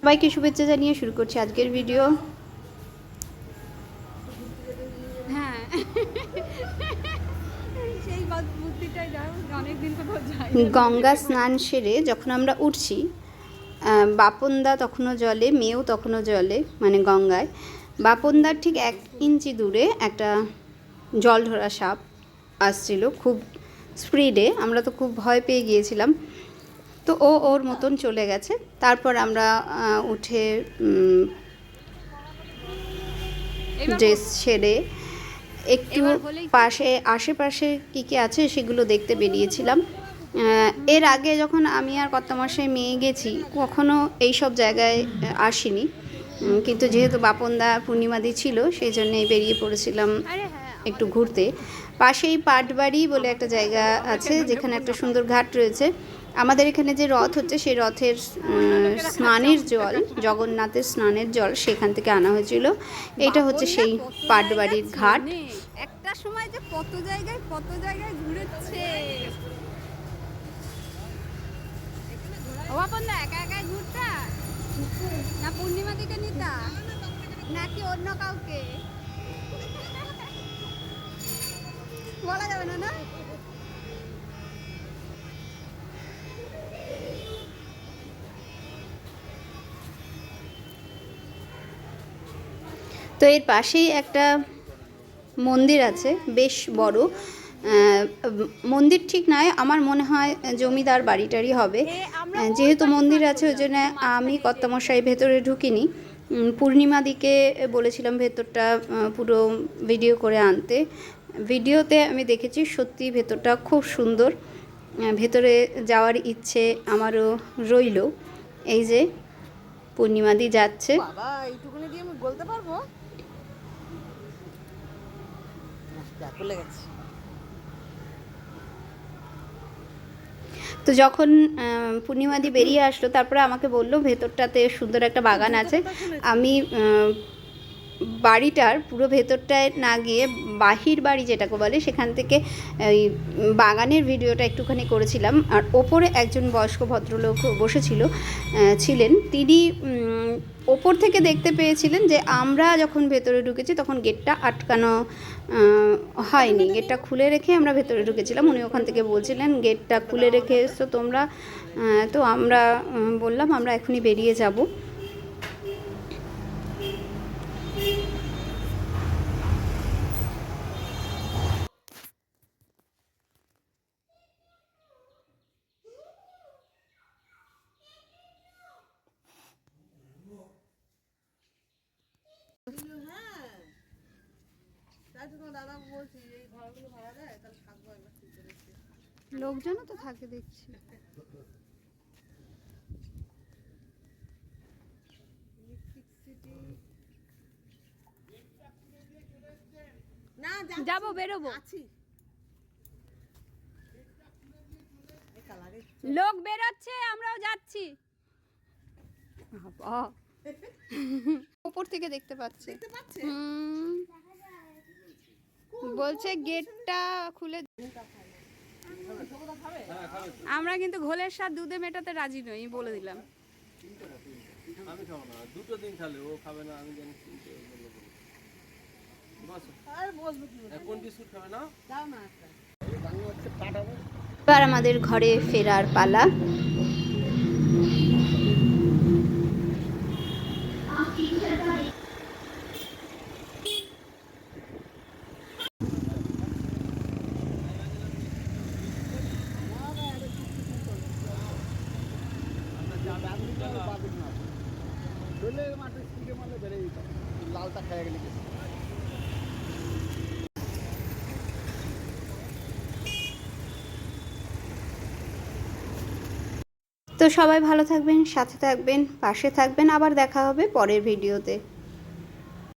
সবাইকে শুভেচ্ছা জানিয়ে শুরু করছি আজকের ভিডিও। হ্যাঁ। গঙ্গা স্নান সেরে যখন আমরা উঠছি বাপনদা তখনও জলে মেয়েও তখনও জলে মানে গঙ্গায়। বাপনদার ঠিক এক ইঞ্চি দূরে একটা জল ধরা সাপ আসছিল খুব স্পিডে। আমরা তো খুব ভয় পেয়ে গিয়েছিলাম। তো ও ওর মতন চলে গেছে। তারপর আমরা উঠে ড্রেস ছেড়ে একটু পাশে আশেপাশে কী কী আছে সেগুলো দেখতে বেরিয়েছিলাম। এর আগে যখন আমি আর কত মাসে মেয়ে গেছি কখনো এই সব জায়গায় আসিনি। কিন্তু যেহেতু বাপনদা পূর্ণিমাদি ছিল সেই জন্যেই বেরিয়ে পড়েছিলাম। একটু ঘুরতে। পাশেই পাটবাড়ি বলে একটা জায়গা আছে যেখানে একটা সুন্দর ঘাট রয়েছে। আমাদের এখানে যে রথ হচ্ছে সেই রথের স্নানের জল জগন্নাথের স্নানের জল সেখান থেকে আনা হয়েছিল। এটা হচ্ছে সেই পাটবাড়ির ঘাট। একটা সময় যে কত জায়গায় কত জায়গায় ঘুরেছে। একা একাই ঘুরতা? না পূর্ণিমা দিকে নিতা? নাকি অন্য কাউকে? বলা যাবে না না? তো এর পাশেই একটা মন্দির আছে বেশ বড়। মন্দির ঠিক নয় আমার মনে হয় জমিদার বাড়িটারই হবে। যেহেতু মন্দির আছে ওই জন্য আমি কর্তামশাই ভেতরে ঢুকিনি। পূর্ণিমা দিকে বলেছিলাম ভেতরটা পুরো ভিডিও করে আনতে। ভিডিওতে আমি দেখেছি সত্যি ভেতরটা খুব সুন্দর। ভেতরে যাওয়ার ইচ্ছে আমারও রইল। এই যে পূর্ণিমাদি যাচ্ছে। দিয়ে আমি বলতে পারব? তো যখন পূর্ণিমাদি বেরিয়ে আসলো তারপরে আমাকে বলল ভেতরটাতে সুন্দর একটা বাগান আছে। আমি আহ, বাড়িটার পুরো ভেতরটায় না গিয়ে বাহির বাড়ি যেটাকে বলে, সেখান থেকে এই বাগানের ভিডিওটা একটুখানি করেছিলাম। আর ওপরে একজন বয়স্ক ভদ্রলোক বসেছিল ছিলেন। তিনি ওপর থেকে দেখতে পেয়েছিলেন যে আমরা যখন ভেতরে ঢুকেছি তখন গেটটা আটকানো হয়নি। গেটটা খুলে রেখে আমরা ভেতরে ঢুকেছিলাম। উনি ওখান থেকে বলছিলেন, গেটটা খুলে রেখে এসছো তোমরা? তো আমরা বললাম, আমরা এখনই বেরিয়ে যাব তাই তো তোমার দাদা বলছি এই ঘরগুলো ভাড়া দেয় তাহলে থাকব একবার ঠিক করে একটু। লোকজনও তো থাকে দেখছি। যাব বেরোবো। লোক বেরোচ্ছে আমরাও যাচ্ছি। ওপর থেকে দেখতে পাচ্ছি। দেখতে পাচ্ছে। বলছে গেটটা খুলে আমরা কিন্তু ঘোলের স্বাদ দুধে মেটাতে রাজি নই বলে দিলাম। আমি খাব না দুটো দিন খালে ও খাবে না আমি জানি তিনটে বলল বলো। বসো। আর তো সবাই ভালো থাকবেন সাথে থাকবেন পাশে থাকবেন। আবার দেখা হবে পরের ভিডিওতে।